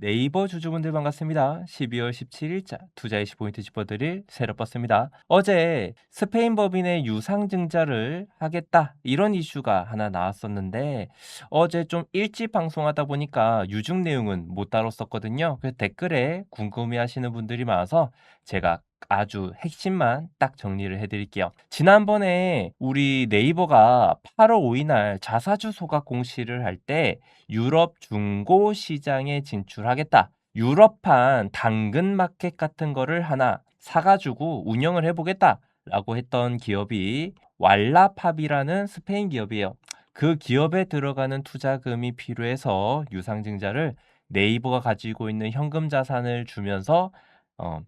네이버 주주분들 반갑습니다. 12월 17일자 투자 이슈 포인트 짚어드릴 새로 뻗습니다. 어제 스페인 법인의 유상증자를 하겠다 이런 이슈가 하나 나왔었는데 어제 좀 일찍 방송하다 보니까 유증 내용은 못 다뤘었거든요. 그래서 댓글에 궁금해하시는 분들이 많아서 제가 아주 핵심만 딱 정리를 해드릴게요. 지난번에 우리 네이버가 8월 5일 날 자사주 소각 공시를 할 때 유럽 중고 시장에 진출하겠다. 유럽판 당근 마켓 같은 거를 하나 사가지고 운영을 해보겠다. 라고 했던 기업이 왈라팝이라는 스페인 기업이에요. 그 기업에 들어가는 투자금이 필요해서 유상증자를 네이버가 가지고 있는 현금 자산을 주면서 어,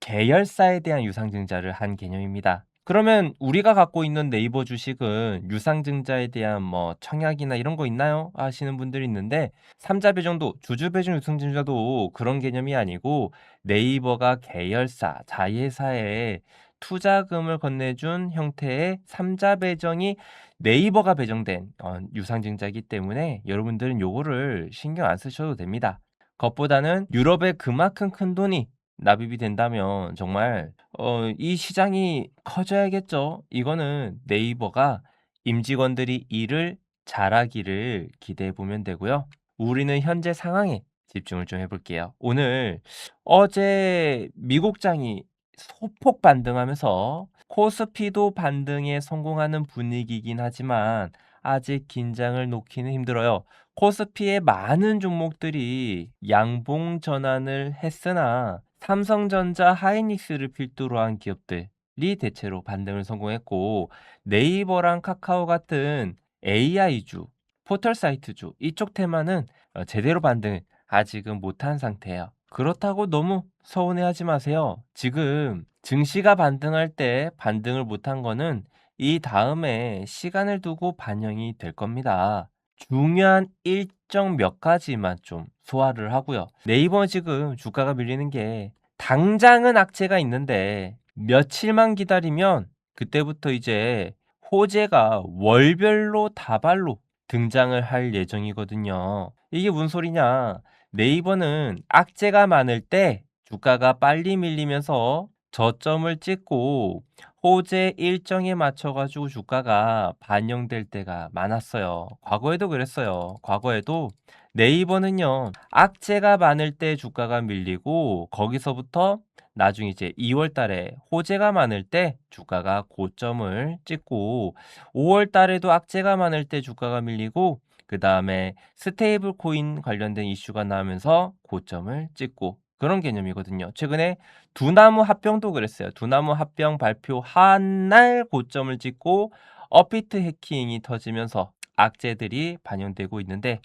계열사에 대한 유상증자를 한 개념입니다. 그러면 우리가 갖고 있는 네이버 주식은 유상증자에 대한 뭐 청약이나 이런 거 있나요? 하시는 분들이 있는데 삼자 배정도 주주 배정 유상증자도 그런 개념이 아니고 네이버가 계열사 자회사에 투자금을 건네준 형태의 삼자 배정이 네이버가 배정된 어, 유상증자이기 때문에 여러분들은 요거를 신경 안 쓰셔도 됩니다. 그것보다는 유럽에 그만큼 큰 돈이 납입이 된다면 정말 어, 이 시장이 커져야겠죠. 이거는 네이버가 임직원들이 일을 잘하기를 기대해 보면 되고요. 우리는 현재 상황에 집중을 좀 해볼게요. 오늘 어제 미국장이 소폭 반등하면서 코스피도 반등에 성공하는 분위기이긴 하지만 아직 긴장을 놓기는 힘들어요. 코스피의 많은 종목들이 양봉 전환을 했으나 삼성전자, 하이닉스를 필두로 한 기업들이 대체로 반등을 성공했고 네이버랑 카카오 같은 AI주, 포털 사이트주 이쪽 테마는 어, 제대로 반등을 아직은 못한 상태예요. 그렇다고 너무 서운해하지 마세요. 지금 증시가 반등할 때 반등을 못한 거는 이 다음에 시간을 두고 반영이 될 겁니다. 중요한 일 정 몇 가지만 좀 소화를 하고요. 네이버 지금 주가가 밀리는 게 당장은 악재가 있는데 며칠만 기다리면 그때부터 이제 호재가 월별로 다발로 등장을 할 예정이거든요. 이게 무슨 소리냐? 네이버는 악재가 많을 때 주가가 빨리 밀리면서 저점을 찍고 호재 일정에 맞춰가지고 주가가 반영될 때가 많았어요. 과거에도 그랬어요. 과거에도 네이버는요, 악재가 많을 때 주가가 밀리고 거기서부터 나중에 이제 2월 달에 호재가 많을 때 주가가 고점을 찍고 5월 달에도 악재가 많을 때 주가가 밀리고 그 다음에 스테이블 코인 관련된 이슈가 나오면서 고점을 찍고 그런 개념이거든요. 최근에 두나무 합병도 그랬어요. 두나무 합병 발표 한 날 고점을 찍고 어피트 해킹이 터지면서 악재들이 반영되고 있는데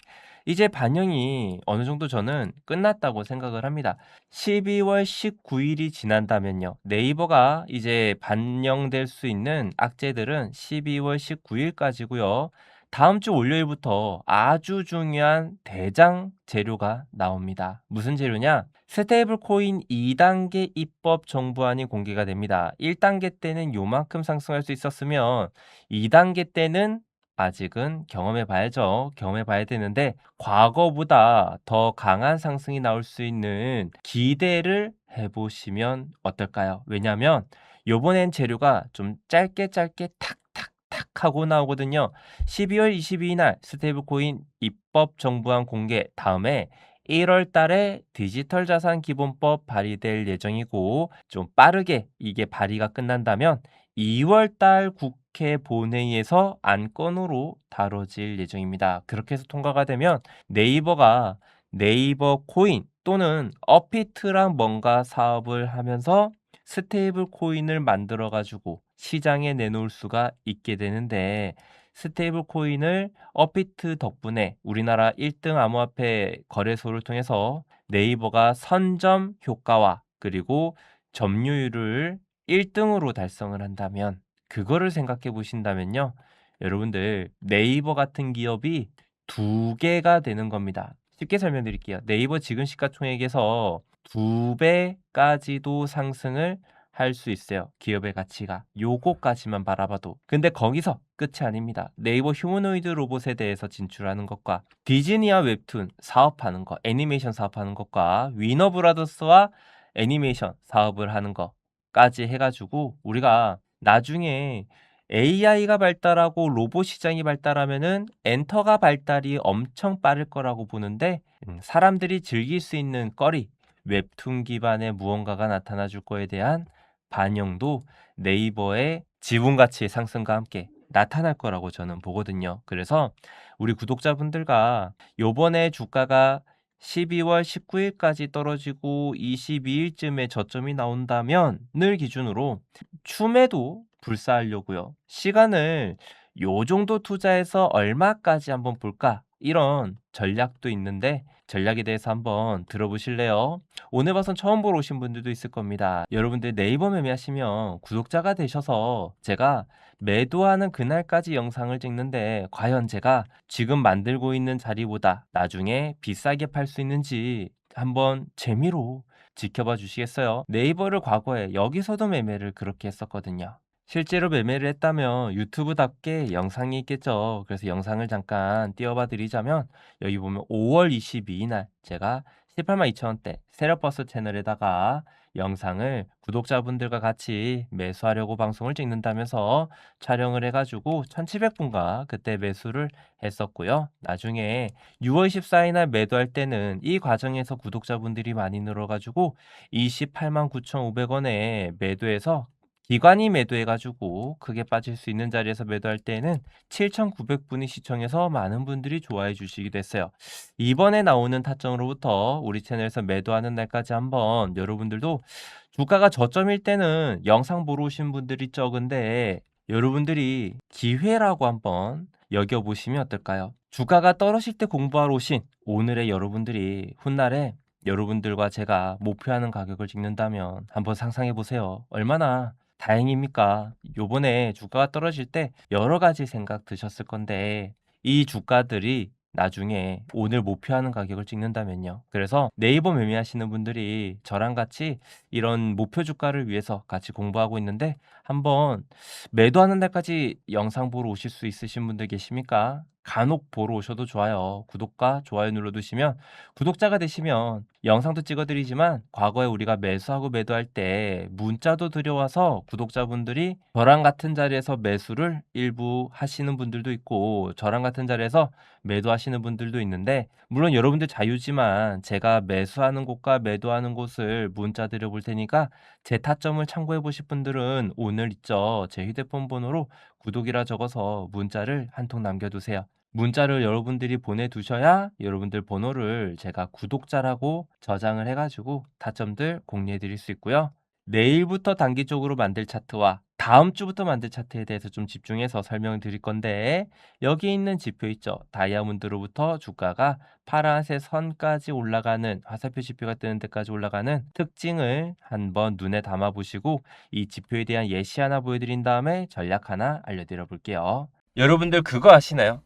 이제 반영이 어느 정도 저는 끝났다고 생각을 합니다. 12월 19일이 지난다면요. 네이버가 이제 반영될 수 있는 악재들은 12월 19일까지고요. 다음 주 월요일부터 아주 중요한 대장 재료가 나옵니다. 무슨 재료냐? 스테이블 코인 2단계 입법 정부안이 공개가 됩니다. 1단계 때는 요만큼 상승할 수 있었으면 2단계 때는 아직은 경험해 봐야죠. 경험해 봐야 되는데 과거보다 더 강한 상승이 나올 수 있는 기대를 해보시면 어떨까요? 왜냐하면 요번엔 재료가 좀 짧게 짧게 탁 탁 하고 나오거든요. 12월 22일 날 스테이블 코인 입법 정부안 공개 다음에 1월 달에 디지털 자산 기본법 발의될 예정이고 좀 빠르게 이게 발의가 끝난다면 2월 달 국회 본회의에서 안건으로 다뤄질 예정입니다. 그렇게 해서 통과가 되면 네이버가 네이버 코인 또는 어피트랑 뭔가 사업을 하면서 스테이블 코인을 만들어 가지고 시장에 내놓을 수가 있게 되는데 스테이블 코인을 어피트 덕분에 우리나라 1등 암호화폐 거래소를 통해서 네이버가 선점 효과와 그리고 점유율을 1등으로 달성을 한다면 그거를 생각해 보신다면요. 여러분들 네이버 같은 기업이 두 개가 되는 겁니다. 쉽게 설명드릴게요. 네이버 지금 시가총액에서 두 배까지도 상승을 할 수 있어요. 기업의 가치가. 요거까지만 바라봐도. 근데 거기서 끝이 아닙니다. 네이버 휴머노이드 로봇에 대해서 진출하는 것과 디즈니와 웹툰 사업하는 것, 애니메이션 사업하는 것과 위너 브라더스와 애니메이션 사업을 하는 것까지 해가지고 우리가 나중에 AI가 발달하고 로봇 시장이 발달하면은 엔터가 발달이 엄청 빠를 거라고 보는데 음, 사람들이 즐길 수 있는 거리, 웹툰 기반의 무언가가 나타나 줄 거에 대한 반영도 네이버의 지분 가치 상승과 함께 나타날 거라고 저는 보거든요. 그래서 우리 구독자분들과 요번에 주가가 12월 19일까지 떨어지고 22일쯤에 저점이 나온다면 늘 기준으로 춤에도 불사하려고요. 시간을 요 정도 투자해서 얼마까지 한번 볼까? 이런 전략도 있는데 전략에 대해서 한번 들어보실래요? 오늘 봐선 처음 보러 오신 분들도 있을 겁니다. 여러분들 네이버 매매하시면 구독자가 되셔서 제가 매도하는 그날까지 영상을 찍는데 과연 제가 지금 만들고 있는 자리보다 나중에 비싸게 팔 수 있는지 한번 재미로 지켜봐 주시겠어요? 네이버를 과거에 여기서도 매매를 그렇게 했었거든요. 실제로 매매를 했다면 유튜브답게 영상이 있겠죠. 그래서 영상을 잠깐 띄워봐 드리자면 여기 보면 5월 22일 날 제가 18만 2천원대 세력버스 채널에다가 영상을 구독자분들과 같이 매수하려고 방송을 찍는다면서 촬영을 해가지고 1700분과 그때 매수를 했었고요. 나중에 6월 14일 날 매도할 때는 이 과정에서 구독자분들이 많이 늘어가지고 28만 9,500원에 매도해서 기관이 매도해가지고 크게 빠질 수 있는 자리에서 매도할 때는 7,900분이 시청해서 많은 분들이 좋아해 주시기도 했어요. 이번에 나오는 타점으로부터 우리 채널에서 매도하는 날까지 한번 여러분들도 주가가 저점일 때는 영상 보러 오신 분들이 적은데 여러분들이 기회라고 한번 여겨보시면 어떨까요? 주가가 떨어질 때 공부하러 오신 오늘의 여러분들이 훗날에 여러분들과 제가 목표하는 가격을 찍는다면 한번 상상해 보세요. 얼마나 다행입니까? 요번에 주가가 떨어질 때 여러 가지 생각 드셨을 건데 이 주가들이 나중에 오늘 목표하는 가격을 찍는다면요. 그래서 네이버 매매하시는 분들이 저랑 같이 이런 목표 주가를 위해서 같이 공부하고 있는데 한번 매도하는 날까지 영상 보러 오실 수 있으신 분들 계십니까? 간혹 보러 오셔도 좋아요. 구독과 좋아요 눌러두시면 구독자가 되시면 영상도 찍어드리지만 과거에 우리가 매수하고 매도할 때 문자도 들여와서 구독자분들이 저랑 같은 자리에서 매수를 일부 하시는 분들도 있고 저랑 같은 자리에서 매도하시는 분들도 있는데 물론 여러분들 자유지만 제가 매수하는 곳과 매도하는 곳을 문자 드려볼 테니까 제 타점을 참고해 보실 분들은 오늘 있죠. 제 휴대폰 번호로 구독이라 적어서 문자를 한 통 남겨두세요. 문자를 여러분들이 보내두셔야 여러분들 번호를 제가 구독자라고 저장을 해가지고 타점들 공유해 드릴 수 있고요. 내일부터 단기적으로 만들 차트와 다음 주부터 만들 차트에 대해서 좀 집중해서 설명을 드릴 건데 여기 있는 지표 있죠. 다이아몬드로부터 주가가 파란색 선까지 올라가는 화살표 지표가 뜨는 데까지 올라가는 특징을 한번 눈에 담아 보시고 이 지표에 대한 예시 하나 보여드린 다음에 전략 하나 알려드려 볼게요. 여러분들 그거 아시나요?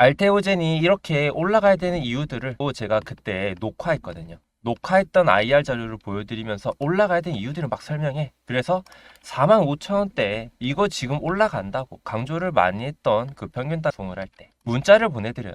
알테오젠이 이렇게 올라가야 되는 이유들을 또 제가 그때 녹화했거든요. 녹화했던 IR 자료를 보여드리면서 올라가야 되는 이유들을 막 설명해. 그래서 45,000원대 이거 지금 올라간다고 강조를 많이 했던 그 평균 단송을 할 때 문자를 보내드려요.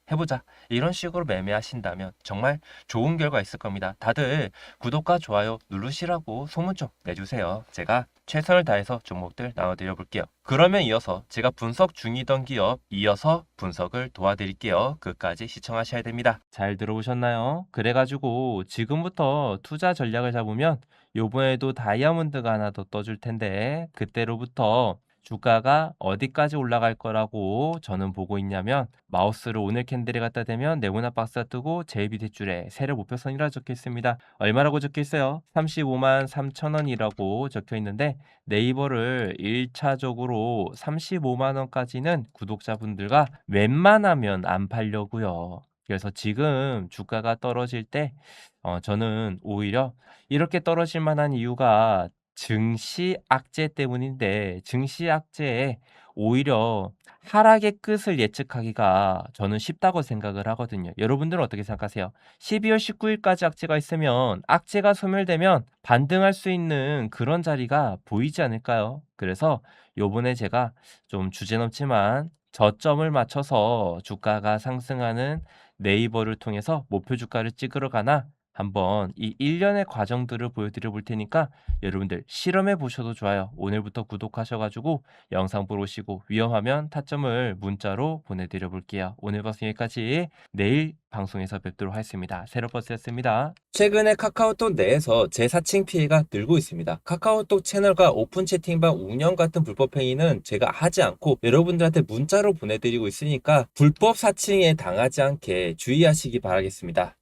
해보자. 이런 식으로 매매하신다면 정말 좋은 결과 있을 겁니다. 다들 구독과 좋아요 누르시라고 소문 좀 내주세요. 제가 최선을 다해서 종목들 나눠드려 볼게요. 그러면 이어서 제가 분석 중이던 기업 이어서 분석을 도와드릴게요. 끝까지 시청하셔야 됩니다. 잘 들어오셨나요? 그래가지고 지금부터 투자 전략을 잡으면 요번에도 다이아몬드가 하나 더 떠줄 텐데 그때로부터 주가가 어디까지 올라갈 거라고 저는 보고 있냐면 마우스를 오늘 캔들에 갖다 대면 네모난 박스가 뜨고 밑에 줄에 세력 목표선이라 적혀 있습니다. 얼마라고 적혀 있어요? 35만 3천 원이라고 적혀 있는데 네이버를 1차적으로 35만 원까지는 구독자분들과 웬만하면 안 팔려고요. 그래서 지금 주가가 떨어질 때 어, 저는 오히려 이렇게 떨어질 만한 이유가 증시 악재 때문인데 증시 악재에 오히려 하락의 끝을 예측하기가 저는 쉽다고 생각을 하거든요. 여러분들은 어떻게 생각하세요? 12월 19일까지 악재가 있으면 악재가 소멸되면 반등할 수 있는 그런 자리가 보이지 않을까요? 그래서 요번에 제가 좀 주제 넘지만 저점을 맞춰서 주가가 상승하는 네이버를 통해서 목표 주가를 찍으러 가나 한번 이 일련의 과정들을 보여드려 볼 테니까 여러분들 실험해 보셔도 좋아요. 오늘부터 구독하셔가지고 영상 보러 오시고 위험하면 타점을 문자로 보내드려 볼게요. 오늘 방송 여기까지 내일 방송에서 뵙도록 하겠습니다. 세로버스였습니다. 최근에 카카오톡 내에서 재사칭 피해가 늘고 있습니다. 카카오톡 채널과 오픈 채팅방 운영 같은 불법 행위는 제가 하지 않고 여러분들한테 문자로 보내드리고 있으니까 불법 사칭에 당하지 않게 주의하시기 바라겠습니다.